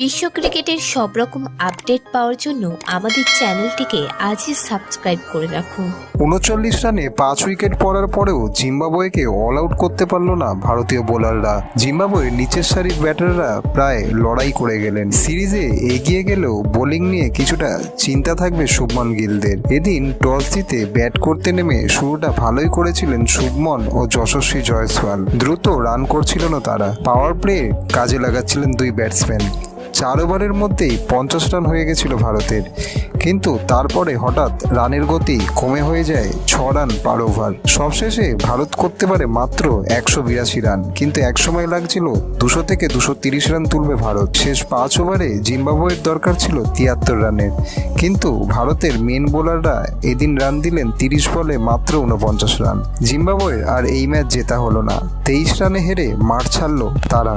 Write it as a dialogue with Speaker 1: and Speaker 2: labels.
Speaker 1: বিশ্ব ক্রিকেটের সব রকম আপডেট পাওয়ার জন্য আমাদের চ্যানেলটিকে আজই সাবস্ক্রাইব করে রাখুন
Speaker 2: উনচল্লিশ রানে পাঁচ উইকেট পড়ার পরেও জিম্বাবুয়েকে অল আউট করতে পারল না ভারতীয় বোলাররা। জিম্বাবুয়ের নিচের সারির ব্যাটাররা প্রায় লড়াই করে গেলেন। সিরিজে এগিয়ে গেলেও বোলিং নিয়ে কিছুটা চিন্তা থাকবে শুভমন গিলদের। এদিন টস জিতে ব্যাট করতে নেমে শুরুটা ভালোই করেছিলেন শুভমন ও যশস্বী জয়সওয়াল। দ্রুত রান করছিল না তারা। পাওয়ার প্লে কাজে লাগাচ্ছিলেন দুই ব্যাটসম্যান। চার ওভারের মধ্যেই পঞ্চাশ রান হয়ে গেছিল ভারতের। কিন্তু তারপরে হঠাৎ রানের গতি কমে হয়ে যায় ছ রান পার ওভার। সবশেষে ভারত করতে পারে মাত্র একশো বিরাশি রান। কিন্তু একসময় লাগছিল দুশো থেকে দুশো তিরিশ রান তুলবে ভারত। শেষ পাঁচ ওভারে জিম্বাবুয়ের দরকার ছিল তিয়াত্তর রানের। কিন্তু ভারতের মেন বোলাররা এদিন রান দিলেন তিরিশ বলে মাত্র উনপঞ্চাশ রান। জিম্বাবুয়ের আর এই ম্যাচ জেতা হলো না। তেইশ রানে হেরে মাঠ ছাড়লো তারা।